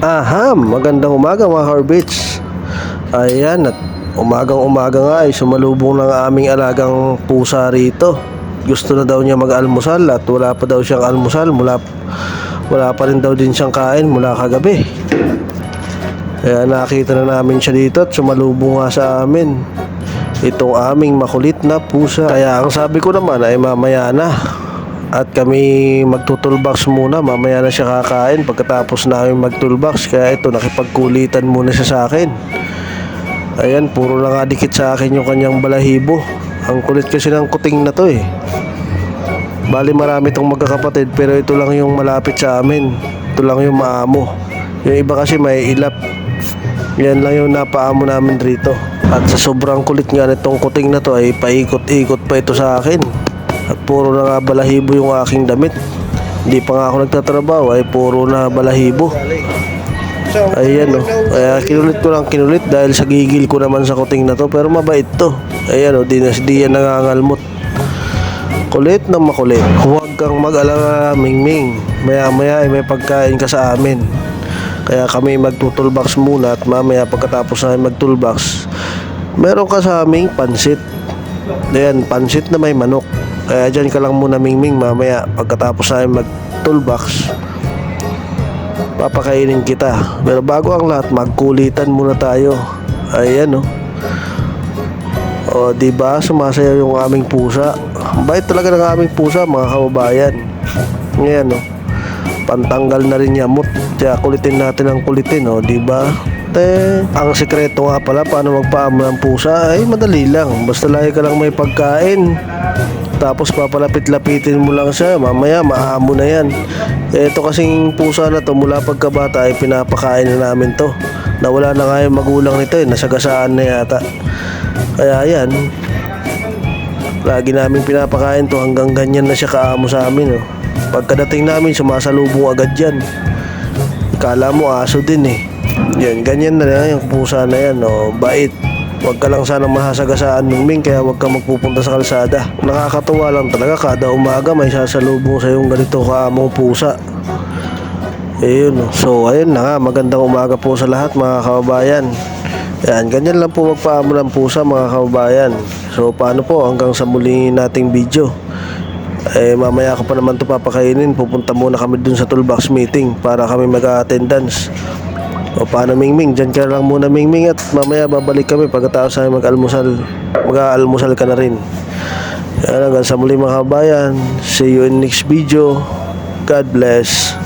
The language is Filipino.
Aha, magandang umaga mga Harbits. Ayan, at umagang umaga nga ay sumalubong ng aming alagang pusa rito. Gusto na daw niya mag-almusal at wala pa daw siyang almusal mula wala pa rin daw din siyang kain mula kagabi. Kaya nakita na namin siya dito at sumalubong nga sa amin. Itong aming makulit na pusa. Kaya ang sabi ko naman ay mamaya na. At kami magtutulbox muna. Mamaya na siya kakain pagkatapos namin magtulbox. Kaya ito, nakipagkulitan muna siya sa akin. Ayan, puro lang nga dikit sa akin yung kanyang balahibo. Ang kulit kasi ng kuting na to eh. Bali marami itong magkakapatid pero ito lang yung malapit sa amin. Ito lang yung maamo. Yung iba kasi may ilap. Yan lang yung napaamo namin rito. At sa sobrang kulit nga nitong kuting na to ay paikot-ikot pa ito sa akin. Puro na nga balahibo yung aking damit. Hindi pa nga ako nagtatrabaho ay puro na balahibo. Ayan o. Kaya kinulit ko lang kinulit dahil sa gigil ko naman sa kuting na to. Pero mabait to. Ayan o. Di, na, di yan nangangalmot. Kulit na makulit. Huwag kang mag-alala, Mingming. Maya-maya ay may pagkain ka sa amin. Kaya kami magtutulbox muna at mamaya pagkatapos namin magtulbox, meron ka sa aming pansit. Ayan, pansit na may manok. Kaya dyan ka lang muna, Mingming, mamaya pagkatapos namin magtulbox, papakainin kita. Pero bago ang lahat, magkulitan muna tayo. Ayan, oh. O, di ba? Sumasayaw yung aming pusa. Bait talaga ng aming pusa, mga kababayan. Ngayon, oh. Pantanggal na rin yamot. Kaya kulitin natin ang kulitin, oh, di ba? Te, ang sekreto nga pala paano magpaamo ng pusa ay madali lang. Basta lagi ka lang may pagkain. Tapos papalapit-lapitin mo lang siya. Mamaya maamo na yan. Eh, Ito kasing pusa na to mula pagkabata ay pinapakain na namin to. Nawala na nga yung magulang nito eh. Nasagasaan na yata. Kaya yan. Lagi namin pinapakain to hanggang ganyan na siya kaamo sa amin. Oh. Pagkadating namin, sumasalubong agad yan. Kala mo aso din eh. Yan, ganyan na lang yung pusa na yan. Oh. Bait. Huwag ka lang sana mahasagasaan Mingming kaya huwag ka magpupunta sa kalsada. Nakakatuwa lang talaga kada umaga may sasalubong sa yung ganito kaamong pusa. Ayun. So, ayun na nga. Magandang umaga po sa lahat mga kababayan. Yan, ganyan lang po magpaamo ng pusa mga kababayan. So, paano po hanggang sa muli nating video. Eh, mamaya ko pa naman ito papakainin. Pupunta muna kami dun sa toolbox meeting para kami mag-attendance. O paano Mingming? Diyan ka lang muna Mingming at mamaya babalik kami pagkatapos namin mag-almusal. Mag-almusal ka na rin. Yan, hanggang sa muli mga kababayan. See you in next video. God bless.